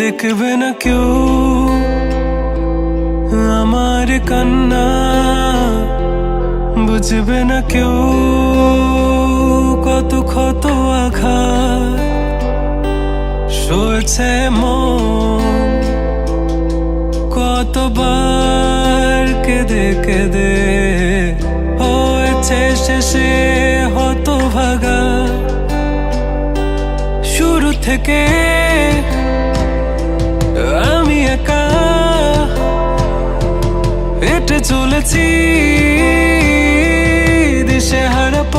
দেখবে না কেউ আমার কান্না বুঝবে না কেউ কত ক্ষত আঘাত সয়েছে মন কতবার কেঁদে কেঁদে হয়েছে শেষে হত ভাগা শুরু থেকে আমি একা হেঁটে চলেছি দিশে হারাপ।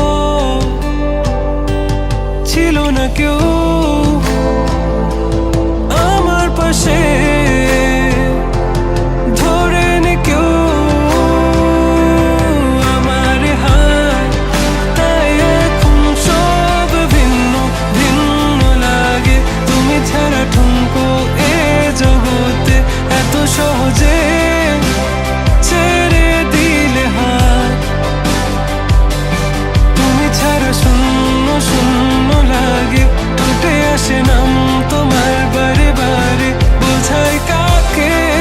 ছিল না কেউ আমার পাশে। শূন্য শূন্য লাগে টুটে আসে নাম তোমার বারে বারে বোঝাই কাকে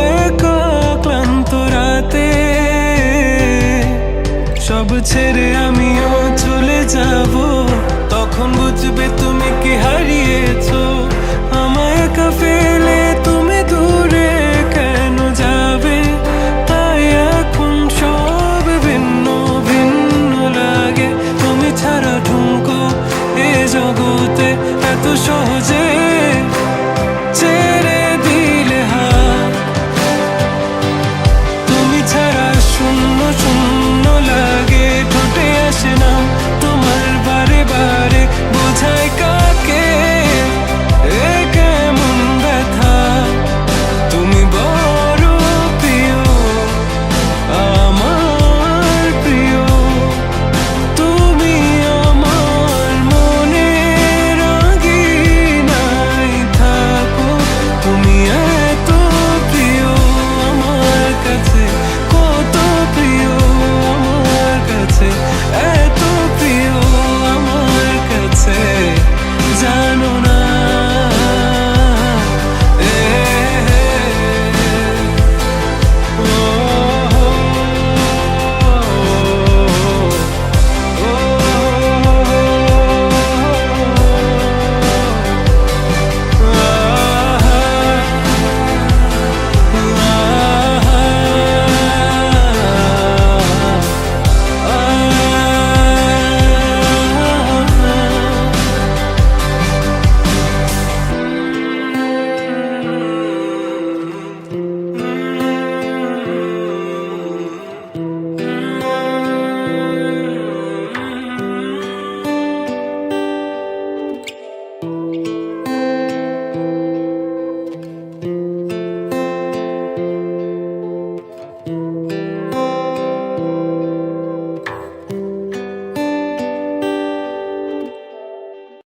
ছেড়ে আমিও চলে যাব। তখন বুঝবে তুমি কি হারিয়েছো। আমায় একা ফেলে